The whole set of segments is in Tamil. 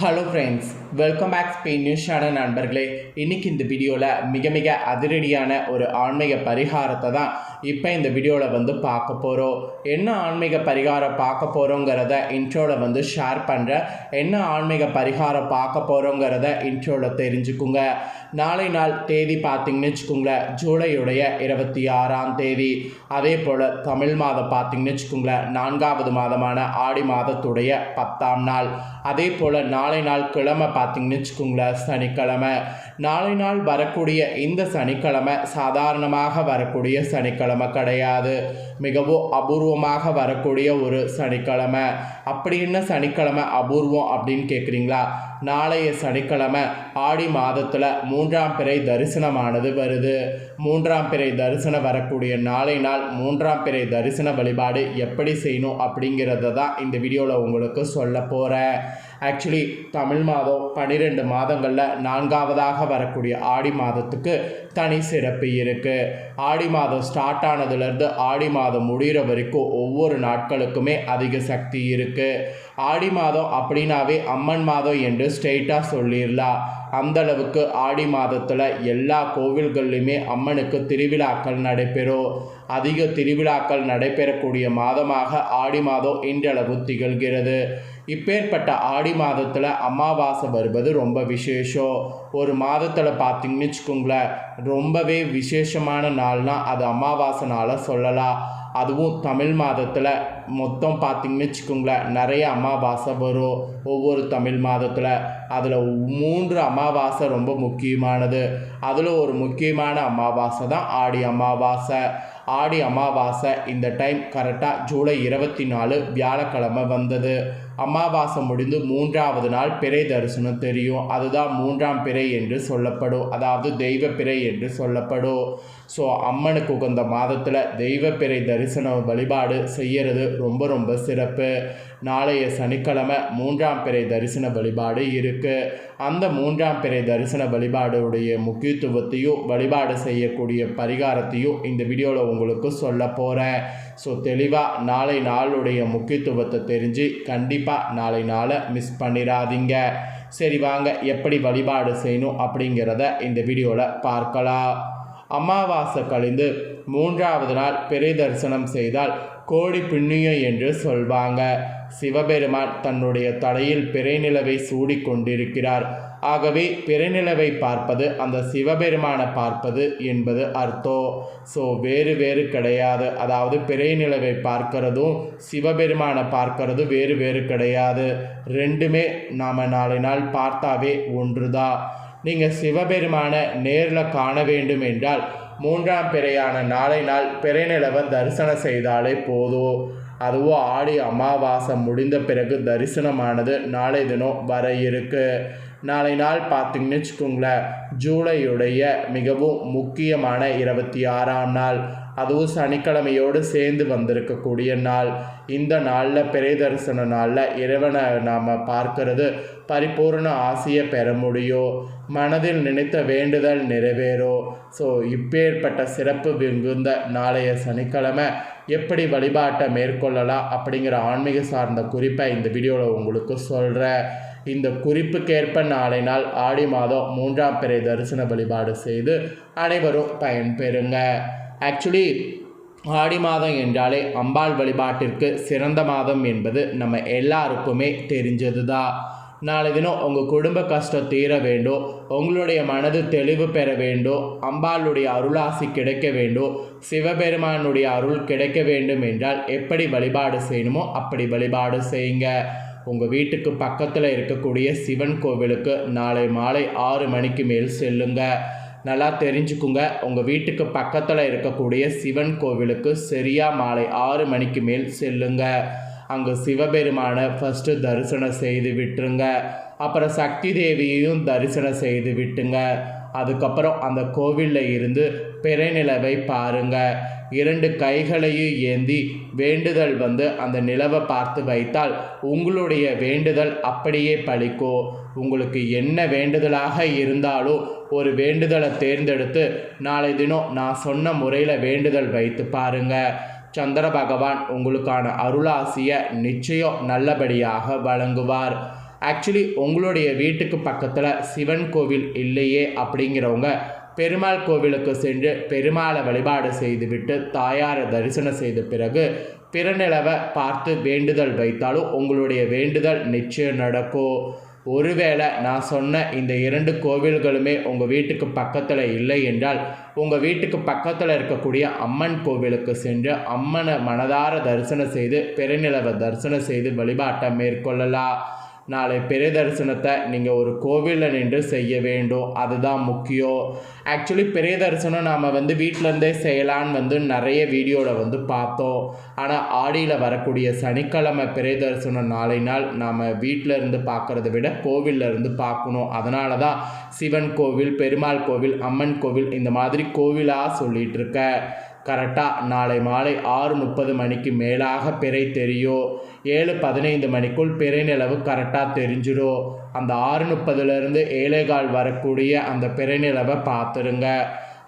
Hello friends welcome back Spain news channel நண்பர்களே. இன்றைக்கி இந்த வீடியோவில் மிக மிக அதிரடியான ஒரு ஆன்மீக பரிகாரத்தை தான் இப்போ இந்த வீடியோவில் வந்து பார்க்க போகிறோம் என்ன ஆன்மீக பரிகாரம் பார்க்க போகிறோங்கிறத இன்ட்ரோவில் வந்து ஷேர் பண்ணுறேன் என்ன ஆன்மீக பரிகாரம் பார்க்க போகிறோங்கிறத இன்ட்ரோவில் தெரிஞ்சுக்குங்க. நாளை நாள் தேதி பார்த்தீங்கன்னு வச்சுக்கோங்களேன் ஜூலையுடைய இருபத்தி ஆறாம் தேதி. அதே போல் தமிழ் மாதம் பார்த்தீங்கன்னு வச்சுக்கோங்களேன் நான்காவது மாதமான ஆடி மாதத்துடைய பத்தாம் நாள். அதே போல் நாளை நாள் கிழமை பார்த்தீங்கன்னு வச்சுக்கோங்களேன் சனிக்கிழமை. நாளை நாள் வரக்கூடிய இந்த சனிக்கிழமை சாதாரணமாக வரக்கூடிய சனிக்கிழமை கிடையாது. மிகவும் அபூர்வமாக வரக்கூடிய ஒரு சனிக்கிழமை. அப்படி என்ன சனிக்கிழமை அபூர்வம் அப்படின்னு கேட்குறீங்களா நாளைய சனிக்கிழமை ஆடி மாதத்தில் மூன்றாம் பிறை தரிசனமானது வருது. மூன்றாம் பிறை தரிசனம் வரக்கூடிய நாளை நாள் மூன்றாம் பிறை தரிசன வழிபாடு எப்படி செய்யணும் அப்படிங்கிறத தான் இந்த வீடியோவில் உங்களுக்கு சொல்ல போகிறேன் ஆக்சுவலி தமிழ் மாதம் பன்னிரெண்டு மாதங்களில் நான்காவதாக வரக்கூடிய ஆடி மாதத்துக்கு தனி சிறப்பு இருக்குது ஆடி மாதம் ஸ்டார்ட் ஆனதுலேருந்து ஆடி மாதம் முடிகிற வரைக்கும் ஒவ்வொரு நாட்களுக்குமே அதிக சக்தி இருக்குது ஆடி மாதம் அப்படின்னாவே அம்மன் மாதம் என்று ஸ்ட்ரெயிட்டாக சொல்லிடலாம் அந்தளவுக்கு ஆடி மாதத்தில் எல்லா கோவில்கள்லையுமே அம்மனுக்கு திருவிழாக்கள் நடைபெறும். அதிக திருவிழாக்கள் நடைபெறக்கூடிய மாதமாக ஆடி மாதம் இன்றளவு திகழ்கிறது. இப்பேற்பட்ட ஆடி மாதத்தில் அமாவாசை வருவது ரொம்ப விசேஷம். ஒரு மாதத்தில் பார்த்திங்கன்னு வச்சுக்கோங்களேன் ரொம்பவே விசேஷமான நாள்னால் அது அமாவாசை நாளாக சொல்லலாம். அதுவும் தமிழ் மாதத்தில் மொத்தம் பார்த்திங்கன்னு வச்சுக்கோங்களேன் நிறைய அமாவாசை வரும் ஒவ்வொரு தமிழ் மாதத்தில். அதில் மூன்று அமாவாசை ரொம்ப முக்கியமானது. அதில் ஒரு முக்கியமான அமாவாசை தான் ஆடி அமாவாசை. ஆடி அமாவாசை இந்த டைம் கரெக்டாக ஜூலை இருபத்தி நாலு வியாழக்கிழமை வந்தது. அமாவாசை முடிந்து மூன்றாவது நாள் பிறை தரிசனம் தெரியும். அதுதான் மூன்றாம் பிறை என்று சொல்லப்படும். அதாவது தெய்வ பிறை என்று சொல்லப்படும். ஸோ அம்மனுக்கு உகந்த மாதத்தில் தெய்வ பிறை தரிசன வழிபாடு செய்கிறது ரொம்ப ரொம்ப சிறப்பு. நாளைய சனிக்கிழமை மூன்றாம் பிறை தரிசன வழிபாடு இருக்குது அந்த மூன்றாம் பிறை தரிசன வழிபாடுடைய முக்கியத்துவத்தையும் வழிபாடு செய்யக்கூடிய பரிகாரத்தையும் இந்த வீடியோவில் உங்களுக்கு சொல்ல போகிறேன் ஸோ தெளிவாக நாளை நாளுடைய முக்கியத்துவத்தை தெரிஞ்சு கண்டிப்பாக நாளை நாளை மிஸ் பண்ணிடாதீங்க சரி வாங்க எப்படி வழிபாடு செய்யணும் அப்படிங்கிறத இந்த வீடியோவில் பார்க்கலாம். அமாவாசை கழிந்து மூன்றாவது நாள் பிறை தரிசனம் செய்தால் கோடி புண்ணியம் என்று சொல்வாங்க. சிவபெருமான் தன்னுடைய தலையில் பிறைநிலவை சூடிக்கொண்டிருக்கிறார் ஆகவே பிறைநிலவை பார்ப்பது அந்த சிவபெருமானை பார்ப்பது என்பது அர்த்தம். ஸோ வேறு வேறு கிடையாது. அதாவது பிறைநிலவை பார்க்கறதும் சிவபெருமானை பார்க்கறதும் வேறு வேறு கிடையாது. ரெண்டுமே நாம் நாளை நாள் பார்த்தாவே ஒன்றுதான். நீங்கள் சிவபெருமானை நேரில் காண வேண்டும் என்றால் மூன்றாம் பிறையான நாளை நாள் பிறைநிலவன் தரிசனம் செய்தாலே போதும் அதுவோ ஆடி அமாவாசை முடிந்த பிறகு தரிசனமானது நாளை தினம் வர இருக்கு. நாளை நாள் பார்த்தீங்கன்னு வச்சுக்கோங்களேன் ஜூலையுடைய மிகவும் முக்கியமான இருபத்தி ஆறாம் நாள். அதுவும் சனிக்கிழமையோடு சேர்ந்து வந்திருக்கக்கூடிய நாள். இந்த நாளில் பிறை தரிசன நாளில் இறைவனை நாம் பார்க்கறது பரிபூர்ண ஆசையை பெற முடியும் மனதில் நினைத்த வேண்டுதல் நிறைவேறும் ஸோ இப்பேற்பட்ட சிறப்பு மிகுந்த நாளைய சனிக்கிழமை எப்படி வழிபாட்டை மேற்கொள்ளலாம் அப்படிங்கிற ஆன்மீக சார்ந்த குறிப்பை இந்த வீடியோவில் உங்களுக்கு சொல்கிறேன் இந்த குறிப்புக்கேற்ப நாளை நாள் ஆடி மாதம் மூன்றாம் பிறை தரிசன வழிபாடு செய்து அனைவரும் பயன்பெறுங்க. ஆக்சுவலி ஆடி மாதம் என்றாலே அம்பாள் வழிபாட்டிற்கு சிறந்த மாதம் என்பது நம்ம எல்லாருக்குமே தெரிஞ்சது தான் நாளை தினம் உங்கள் குடும்ப கஷ்டம் தீர வேண்டும் உங்களுடைய மனது தெளிவு பெற வேண்டும் அம்பாளுடைய அருளாசி கிடைக்க வேண்டும் சிவபெருமானுடைய அருள் கிடைக்க வேண்டும் என்றால் எப்படி வழிபாடு செய்யணுமோ அப்படி வழிபாடு செய்யுங்க. உங்கள் வீட்டுக்கு பக்கத்தில் இருக்கக்கூடிய சிவன் கோவிலுக்கு நாளை மாலை ஆறு மணிக்கு மேல் செல்லுங்கள் நல்லா தெரிஞ்சுக்குங்க. உங்கள் வீட்டுக்கு பக்கத்தில் இருக்கக்கூடிய சிவன் கோவிலுக்கு சரியாக மாலை ஆறு மணிக்கு மேல் செல்லுங்க. அங்கே சிவபெருமானை ஃபஸ்ட்டு தரிசனம் செய்து விட்டுருங்க. அப்புறம் சக்தி தேவியையும் தரிசனம் செய்து விட்டுங்க. அதுக்கப்புறம் அந்த கோவிலில் இருந்து பிறைநிலவை பாருங்க. இரண்டு கைகளையும் ஏந்தி வேண்டுதல் வந்து அந்த நிலவை பார்த்து வைத்தால் உங்களுடைய வேண்டுதல் அப்படியே பழிக்கும் உங்களுக்கு என்ன வேண்டுதலாக இருந்தாலும் ஒரு வேண்டுதலை தேர்ந்தெடுத்து நாளை தினம் நான் சொன்ன முறையில் வேண்டுதல் வைத்து பாருங்கள் சந்திர பகவான் உங்களுக்கான அருளாசியை நிச்சயம் நல்லபடியாக வழங்குவார். ஆக்சுவலி உங்களுடைய வீட்டுக்கு பக்கத்தில் சிவன் கோவில் இல்லையே அப்படிங்கிறவங்க பெருமாள் கோவிலுக்கு சென்று பெருமாளை வழிபாடு செய்துவிட்டு தாயாரை தரிசனம் செய்த பிறகு பிறநிலவை பார்த்து வேண்டுதல் வைத்தாலும் உங்களுடைய வேண்டுதல் நிச்சயம் நடக்கும். ஒருவேளை நான் சொன்ன இந்த இரண்டு கோவில்களுமே உங்கள் வீட்டுக்கு பக்கத்தில் இல்லை என்றால் உங்கள் வீட்டுக்கு பக்கத்தில் இருக்கக்கூடிய அம்மன் கோவிலுக்கு சென்று அம்மனை மனதார தரிசனம் செய்து பெருநிலவை தரிசனம் செய்து வழிபாட்டை மேற்கொள்ளலாம். நாளை பெரிய தரிசனத்தை நீங்கள் ஒரு கோவிலில் நின்று செய்ய வேண்டும். அதுதான் முக்கியம். ஆக்சுவலி பெரிய தரிசனம் நாம் வந்து வீட்டிலேருந்தே செய்யலான்னு வந்து நிறைய வீடியோவில் வந்து பார்த்தோம். ஆனால் ஆடியில் வரக்கூடிய சனிக்கிழமை பெரிய தரிசனம் நாளை நாள் நாம் வீட்டில் இருந்து பார்க்குறத விட கோவிலில் இருந்து பார்க்கணும். அதனால தான் சிவன் கோவில் பெருமாள் கோவில் அம்மன் கோவில் இந்த மாதிரி கோவிலாக சொல்லிகிட்டு இருக்க. கரெக்டாக நாளை மாலை ஆறு முப்பது மணிக்கு மேலாக பிறை தெரியும் ஏழு பதினைந்து மணிக்குள் பிறை நிலவு கரெக்டாக தெரிஞ்சிடும் அந்த ஆறு முப்பதுலேருந்து ஏழேகால் வரக்கூடிய அந்த பிறை நிலவை பார்த்துருங்க.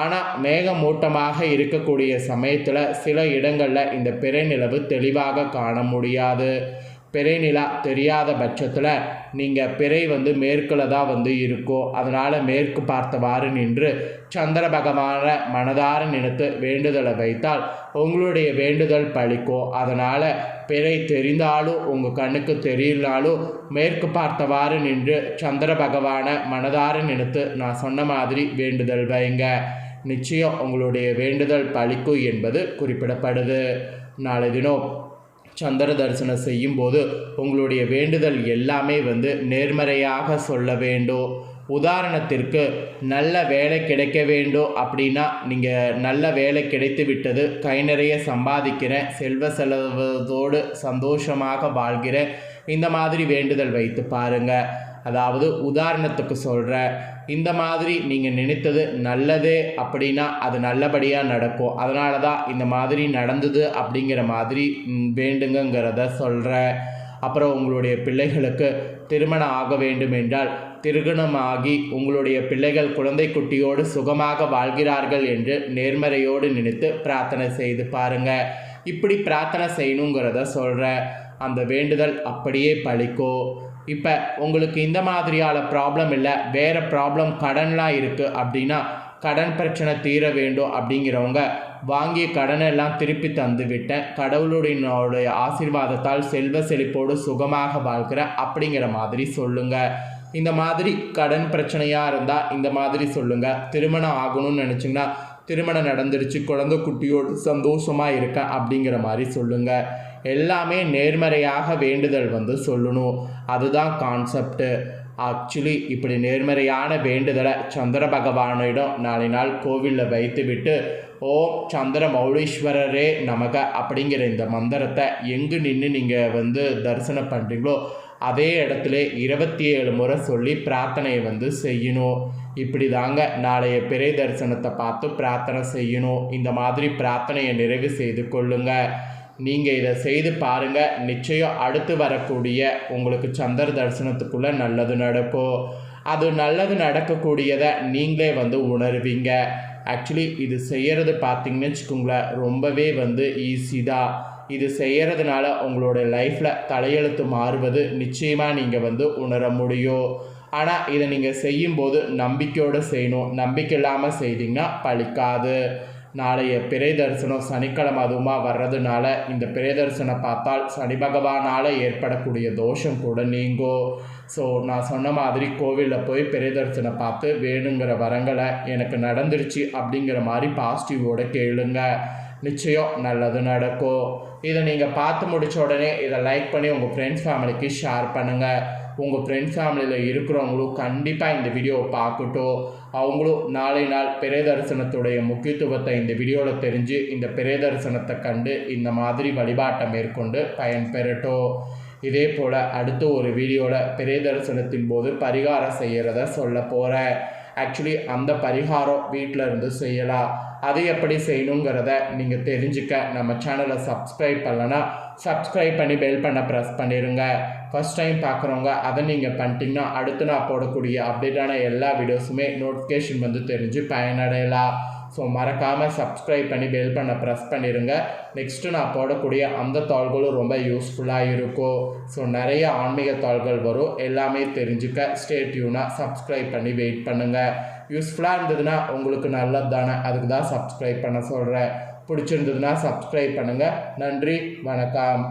ஆனால் மேகமூட்டமாக இருக்கக்கூடிய சமயத்தில் சில இடங்களில் இந்த பிறை நிலவு தெளிவாக காண முடியாது. பிறை நிலா தெரியாத பட்சத்தில் நீங்கள் பிறை வந்து மேற்கில் தான் வந்து இருக்கும் அதனால் மேற்கு பார்த்தவாறு நின்று சந்திர பகவான மனதார நினைத்து வேண்டுதலை வைத்தால் உங்களுடைய வேண்டுதல் பழிக்கும் அதனால் பிறை தெரிந்தாலும் உங்கள் கண்ணுக்கு தெரியலனாலும் மேற்கு பார்த்தவாறு நின்று சந்திர பகவான மனதார நினைத்து நான் சொன்ன மாதிரி வேண்டுதல் வைங்க. நிச்சயம் உங்களுடைய வேண்டுதல் பழிக்கும் என்பது குறிப்பிடப்படுது. நாளை தினம் சந்திர தரிசனம் செய்யும்போது உங்களுடைய வேண்டுதல் எல்லாமே வந்து நேர்மறையாக சொல்ல வேண்டும் உதாரணத்திற்கு நல்ல வேலை கிடைக்க வேண்டும் அப்படின்னா நீங்கள் நல்ல வேலை கிடைத்து விட்டது கை நிறைய சம்பாதிக்கிறேன் செல்வ செலவதோடு சந்தோஷமாக வாழ்கிறேன் இந்த மாதிரி வேண்டுதல் வைத்து பாருங்கள் அதாவது உதாரணத்துக்கு சொல்கிறேன் இந்த மாதிரி நீங்கள் நினைத்தது நல்லதே அப்படின்னா அது நல்லபடியாக நடக்கும். அதனால தான் இந்த மாதிரி நடந்தது அப்படிங்கிற மாதிரி வேண்டுங்கிறத வேண்டுங்கங்கிறத சொல்கிறேன் அப்புறம் உங்களுடைய பிள்ளைகளுக்கு திருமணம் ஆக வேண்டும் என்றால் திருமணமாகி உங்களுடைய பிள்ளைகள் குழந்தை குட்டியோடு சுகமாக வாழ்கிறார்கள் என்று நேர்மறையோடு நினைத்து பிரார்த்தனை செய்து பாருங்கள் இப்படி பிரார்த்தனை செய்யணுங்கிறத சொல்கிறேன் அந்த வேண்டுதல் அப்படியே பழிக்கும் இப்போ உங்களுக்கு இந்த மாதிரியான ப்ராப்ளம் இல்லை வேறு ப்ராப்ளம் கடன்லாம் இருக்குது அப்படின்னா கடன் பிரச்சனை தீர வேண்டும் அப்படிங்கிறவங்க வாங்கிய கடனை எல்லாம் திருப்பி தந்து விட்டேன். கடவுளுடைய ஆசீர்வாதத்தால் செல்வ செழிப்போடு சுகமாக வாழ்கிற அப்படிங்கிற மாதிரி சொல்லுங்கள் இந்த மாதிரி கடன் பிரச்சனையாக இருந்தால் இந்த மாதிரி சொல்லுங்கள் திருமணம் ஆகணும்னு நினச்சிங்கன்னா திருமணம் நடந்துருச்சு குழந்தை குட்டியோடு சந்தோஷமாக இருக்க அப்படிங்கிற மாதிரி சொல்லுங்கள் எல்லாமே நேர்மறையாக வேண்டுதல் வந்து சொல்லணும். அதுதான் கான்செப்ட்டு ஆக்சுவலி இப்படி நேர்மறையான வேண்டுதலை சந்திர பகவானிடம் நாளை நாள் கோவிலில் வைத்துவிட்டு ஓம் சந்திர மௌலீஸ்வரரே நமக அப்படிங்கிற இந்த மந்திரத்தை எங்கு நின்று நீங்கள் வந்து தரிசனம் பண்ணுறீங்களோ அதே இடத்துல இருபத்தி ஏழு முறை சொல்லி பிரார்த்தனையை வந்து செய்யணும். இப்படி தாங்க நாளைய பிறை தரிசனத்தை பார்த்து பிரார்த்தனை செய்யணும். இந்த மாதிரி பிரார்த்தனையை நிறைவு செய்து கொள்ளுங்கள் நீங்கள் இதை செய்து பாருங்க. நிச்சயம் அடுத்து வரக்கூடிய உங்களுக்கு சந்திர தரிசனத்துக்குள்ளே நல்லது நடக்கும். அது நல்லது நடக்கக்கூடியதை நீங்களே வந்து உணர்வீங்க. ஆக்சுவலி இது செய்கிறது பார்த்தீங்கன்னு வச்சுக்கோங்களேன் ரொம்பவே வந்து ஈஸி தான். இது செய்கிறதுனால உங்களோட லைஃப்பில் தலையெழுத்து மாறுவது நிச்சயமாக நீங்கள் வந்து உணர முடியும். ஆனால் இதை நீங்கள் செய்யும்போது நம்பிக்கையோடு செய்யணும். நம்பிக்கை இல்லாமல் செய்தீங்கன்னா பழிக்காது. நாளைய பிறை தரிசனம் சனிக்கிழமை அதுவுமா வர்றதுனால இந்த பிறை தரிசனம் பார்த்தால் சனி பகவானால் ஏற்படக்கூடிய தோஷம் கூட நீங்கும் ஸோ நான் சொன்ன மாதிரி கோவிலில் போய் பிறை தரிசனம் பார்த்து வேணுங்கிற வரங்களை எனக்கு நடந்துருச்சு அப்படிங்கிற மாதிரி பாசிட்டிவோட கேளுங்க. நிச்சயம் நல்லது நடக்கும். இதை நீங்கள் பார்த்து முடித்த உடனே இதை லைக் பண்ணி உங்கள் ஃப்ரெண்ட்ஸ் ஃபேமிலிக்கு ஷேர் பண்ணுங்கள் உங்கள் ஃப்ரெண்ட்ஸ் ஃபேமிலியில் இருக்கிறவங்களும் கண்டிப்பாக இந்த வீடியோவை பார்க்கட்டும். அவங்களும் நாளை நாள் பிறை தரிசனத்துடைய முக்கியத்துவத்தை இந்த வீடியோவில் தெரிஞ்சு இந்த பிறை தரிசனத்தை கண்டு இந்த மாதிரி வழிபாட்டை மேற்கொண்டு பயன்பெறட்டும். இதே போல் அடுத்த ஒரு வீடியோவில் பிறை தரிசனத்தின் போது பரிகாரம் செய்கிறத சொல்ல போகிறேன் ஆக்சுவலி அந்த பரிகாரம் வீட்டில் இருந்து செய்யலாம் அது எப்படி செய்யணுங்கிறத நீங்கள் தெரிஞ்சுக்க. நம்ம சேனலை சப்ஸ்கிரைப் பண்ணலன்னா சப்ஸ்கிரைப் பண்ணி பெல் பண்ண ப்ரெஸ் பண்ணிடுங்க ஃபஸ்ட் டைம் பார்க்குறவங்க அதை நீங்கள் பண்ணிட்டீங்கன்னா அடுத்து நான் போடக்கூடிய அப்டேட்டான எல்லா வீடியோஸுமே நோட்டிஃபிகேஷன் வந்து தெரிஞ்சு பயனடையலாம். ஸோ மறக்காமல் சப்ஸ்கிரைப் பண்ணி பெல் பண்ண ப்ரெஸ் பண்ணிடுங்க நெக்ஸ்ட்டு நான் போடக்கூடிய அந்த தாள்களும் ரொம்ப யூஸ்ஃபுல்லாக இருக்கும். ஸோ நிறைய ஆன்மீக தாள்கள் வரும். எல்லாமே தெரிஞ்சுக்க ஸ்டேட்யூனாக சப்ஸ்கிரைப் பண்ணி வெயிட் பண்ணுங்கள் யூஸ்ஃபுல்லாக இருந்ததுன்னா உங்களுக்கு நல்லது தானே அதுக்கு தான் சப்ஸ்கிரைப் பண்ண சொல்கிறேன் பிடிச்சிருந்ததுன்னா சப்ஸ்கிரைப் பண்ணுங்கள் நன்றி வணக்கம்.